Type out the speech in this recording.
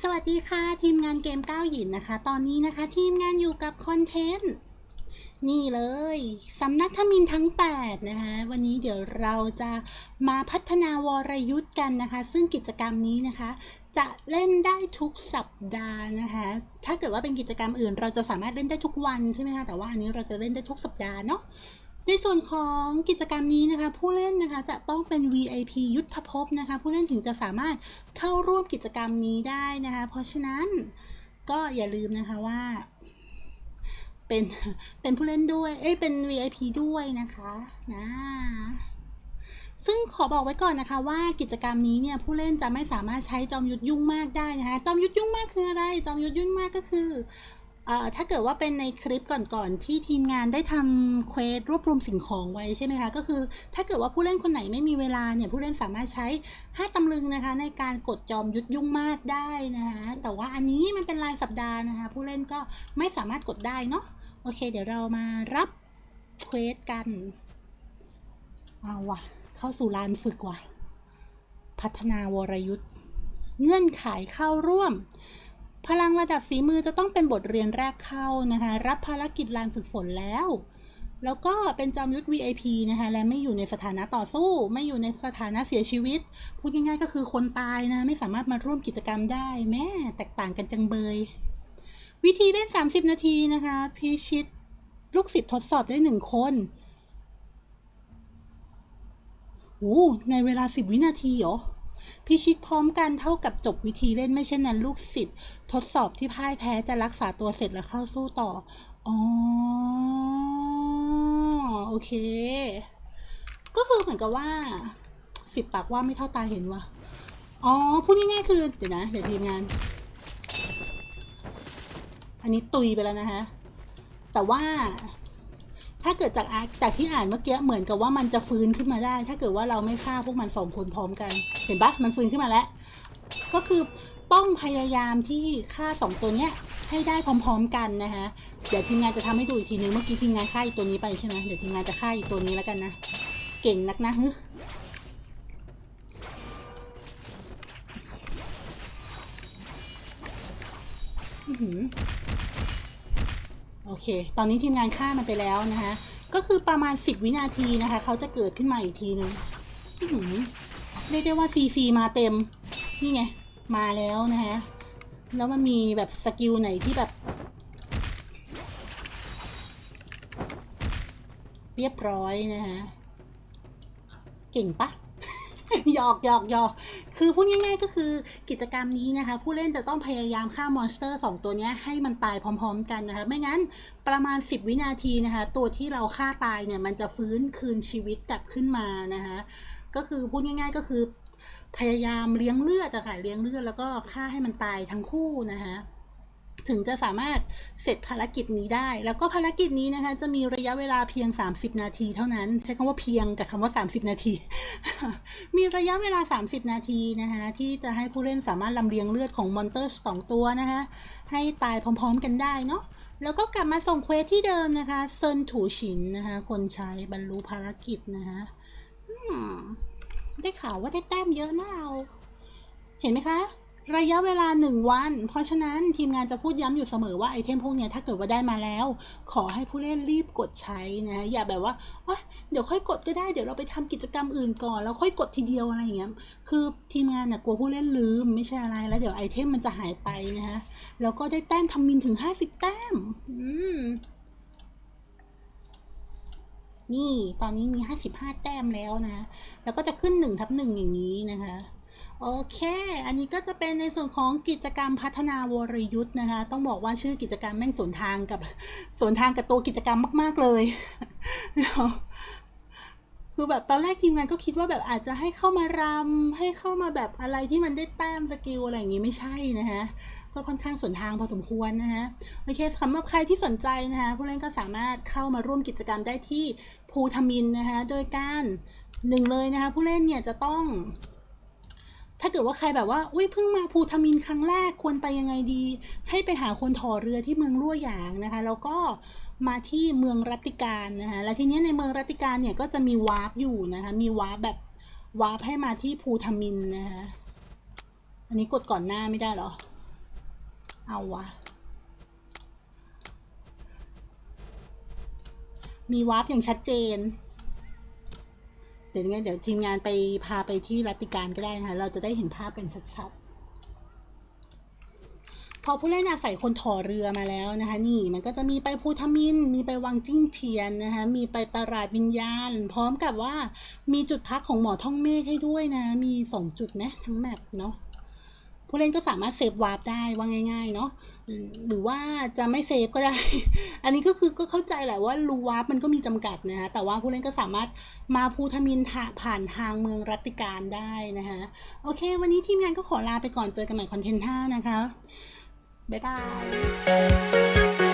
สวัสดีค่ะ ทีมงานเกมก้าวหยินนะคะ ตอนนี้นะคะ ทีมงานอยู่กับคอนเทนต์นี่เลยสำนักทมินทั้ง 8 นะคะวันนี้เดี๋ยวเราจะมาพัฒนาวรยุทธ์กันนะคะ ซึ่งกิจกรรมนี้นะคะ จะเล่นได้ทุกสัปดาห์นะคะ ถ้าเกิดว่าเป็นกิจกรรมอื่น เราจะสามารถเล่นได้ทุกวันใช่ไหมคะแต่ว่าอันนี้เราจะเล่นได้ทุกสัปดาห์เนาะ ในส่วนของกิจกรรมนี้นะคะ ผู้เล่นนะคะจะต้องเป็น VIP ยุทธภพนะคะ ผู้เล่นถึงจะสามารถเข้าร่วมกิจกรรมนี้ได้นะคะ เพราะฉะนั้นก็อย่าลืมนะคะว่า เป็นเป็นผู้เล่นด้วย เอ้ยเป็น VIP ด้วยนะคะนะซึ่งขอบอกไว้ก่อนนะคะ ว่ากิจกรรมนี้เนี่ยผู้เล่นจะไม่สามารถใช้จอมยุทธยุ่งมากได้นะคะ จอมยุทธยุ่งมากคืออะไร จอมยุทธยุ่งมากก็คือเอ่อ ถ้าเกิดว่าเป็นในคลิปก่อนๆที่ทีมงานได้ทำเควสรวบรวมสิ่งของไว้ใช่ไหมคะ ก็คือถ้าเกิดว่าผู้เล่นคนไหนไม่มีเวลาเนี่ยผู้เล่นสามารถใช้ห้าตำลึงนะคะ ในการกดจอมยุทธยุ่งมากได้นะคะแต่ว่าอันนี้มันเป็นรายสัปดาห์นะคะ ผู้เล่นก็ไม่สามารถกดได้เนาะโอเค เดี๋ยวเรามารับเควสกันเอาว่ะ เข้าสู่ลานฝึกว่ะ พัฒนาวรยุทธ์เงื่อนไขเข้าร่วม พลังระดับฝีมือจะต้องเป็นบทเรียนแรกเข้านะคะ รับภารกิจลานฝึกฝนแล้ว แล้วก็เป็นจอมยุทธ VIP นะคะ และไม่อยู่ในสถานะต่อสู้ ไม่อยู่ในสถานะเสียชีวิต พูดง่ายๆก็คือคนตายนะ ไม่สามารถมาร่วมกิจกรรมได้แม่แตกต่างกันจังเบย วิธีเล่น 30 นาทีนะคะ พิชิตลูกศิษย์ทดสอบได้หนึ่งคนโอ้ในเวลา 10 วินาทีเหรอ พิชิตพร้อมกันเท่ากับจบวิธีเล่นไม่เช่นนั้นลูกศิษย์ทดสอบที่พ่ายแพ้จะรักษาตัวเสร็จแล้วเข้าสู้ต่อ อ๋อ โอเค ก็คือเหมือนกับว่า สิบปากว่าไม่เท่าตาเห็นว่ะอ๋อ พูดง่ายๆคือ เดี๋ยวนะ เดี๋ยวทีมงาน อันนี้ตุยไปแล้วนะคะแต่ว่า ถ้าเกิดจากจากที่อ่านเมื่อกี้เหมือนกับว่ามันจะฟื้นขึ้นมาได้ ถ้าเกิดว่าเราไม่ฆ่าพวกมันสองคนพร้อมกัน เห็นปะมันฟื้นขึ้นมาแล้ว ก็คือต้องพยายามที่ฆ่าสองตัวเนี้ยให้ได้พร้อมๆกันนะคะเดี๋ยวทีมงานจะทำให้ดูอีกทีนึงเมื่อกี้ทีมงานฆ่าอีกตัวนี้ไปใช่ไหมเดี๋ยวทีมงานจะฆ่าอีกตัวนี้แล้วกันนะ เก่งนักนะฮึอื้อหือ โอเค ตอนนี้ทีมงานฆ่ามันไปแล้วนะคะ ก็คือประมาณ 10 วินาทีนะคะ เขาจะเกิดขึ้นมาอีกทีนึงเรียกได้ว่า CC มาเต็ม นี่ไง มาแล้วนะคะ แล้วมันมีแบบสกิลไหนที่แบบ เรียบร้อยนะคะ เก่งปะ หยอกหยอกหยอกคือพูดง่ายๆก็คือกิจกรรมนี้นะคะ ผู้เล่นจะต้องพยายามฆ่ามอนสเตอร์ 2 ตัวนี้ให้มันตายพร้อม ๆ กันนะคะ ไม่งั้นประมาณ 10 วินาทีนะคะ ตัวที่เราฆ่าตายเนี่ย มันจะฟื้นคืนชีวิตกลับขึ้นมานะคะ ก็คือพูดง่าย ๆก็คือพยายามเลี้ยงเลือดอะค่ะเลี้ยงเลือดแล้วก็ฆ่าให้มันตายทั้งคู่นะคะ ถึงจะสามารถเสร็จภารกิจนี้ได้ แล้วก็ภารกิจนี้นะคะ จะมีระยะเวลาเพียง 30 นาทีเท่านั้น ใช้คำว่าเพียงกับคำว่า 30 นาที มีระยะเวลา 30 นาทีนะคะ ที่จะให้ผู้เล่นสามารถลำเลียงเลือดของมอนเตอร์สองตัวนะคะ ให้ตายพร้อมๆกันได้เนาะแล้วก็กลับมาส่งเควสที่เดิมนะคะเซินถูฉินนะคะ คนใช้บรรลุภารกิจนะคะได้ข่าวว่าได้แต้มเยอะนะเรา เห็นไหมคะ ระยะเวลาหนึ่งวัน เพราะฉะนั้นทีมงานจะพูดย้ำอยู่เสมอว่าไอเทมพวกนี้ถ้าเกิดว่าได้มาแล้ว ขอให้ผู้เล่นรีบกดใช้นะอย่าแบบว่าเดี๋ยวค่อยกดก็ได้เดี๋ยวเราไปทำกิจกรรมอื่นก่อนแล้วค่อยกดทีเดียวอะไรอย่างเงี้ยคือทีมงานน่ะกลัวผู้เล่นลืมไม่ใช่อะไรแล้วเดี๋ยวไอเทมมันจะหายไปนะคะแล้วก็ได้แต้มทำมินถึงห้าสิบแต้มอืมนี่ตอนนี้มี 55 แต้มแล้วนะ แล้วก็จะขึ้น1ทับ1อย่างนี้นะคะ โอเค อันนี้ก็จะเป็นในส่วนของกิจกรรมพัฒนาวรยุทธ์นะคะ ต้องบอกว่าชื่อกิจกรรมแม่งสวนทางกับสวนทางกับตัวกิจกรรมมาก ๆ เลยเดี๋ยคือแบบตอนแรกทีมงานก็คิดว่าแบบอาจจะให้เข้ามารำให้เข้ามาแบบอะไรที่มันได้แต้มสกิลอะไรอย่างงี้ไม่ใช่นะคะก็ค่อนข้างสวนทางพอสมควรนะคะโอเคสำหรับใครที่สนใจนะคะผู้เล่นก็สามารถเข้ามาร่วมกิจกรรมได้ที่ภูทมินนะคะโดยการหนึ่งเลยนะคะผู้เล่นเนี่ยจะต้อง ถ้าเกิดว่าใครแบบว่า อุ้ยเพิ่งมาภูทมินครั้งแรกควรไปยังไงดี ให้ไปหาคนถอเรือที่เมืองลั่วหยางนะคะ แล้วก็มาที่เมืองรัติการนะคะ และทีนี้ในเมืองรัติการเนี่ยก็จะมีวาร์ปอยู่นะคะ มีวาร์ปแบบวาร์ปให้มาที่ภูทมินนะคะ อันนี้กดก่อนหน้าไม่ได้เหรอ เอาวะ มีวาร์ปอย่างชัดเจน เดี๋ยวงั้นเดี๋ยวทีมงานไปพาไปที่รัตติการก็ได้นะคะ เราจะได้เห็นภาพกันชัดๆ พอผู้เล่นอาศัยคนถอเรือมาแล้วนะคะ นี่มันก็จะมีไปภูทมิน มีไปวังจิ้งเทียนนะคะ มีไปตลาดวิญญาณ พร้อมกับว่ามีจุดพักของหมอท่องเมฆให้ด้วยนะ มีสองจุดนะทั้งแมปเนาะ ผู้เล่นก็สามารถเซฟวาร์ปได้ว่าง่ายๆเนาะหรือว่าจะไม่เซฟก็ได้ อันนี้ก็คือก็เข้าใจแหละว่ารูวาร์ปมันก็มีจำกัดนะคะแต่ว่าผู้เล่นก็สามารถมาภูทมินทะผ่านทางเมืองรัตติการได้นะคะโอเค วันนี้ทีมงานก็ขอลาไปก่อนเจอกันใหม่คอนเทนต์หน้านะคะบ๊ายบาย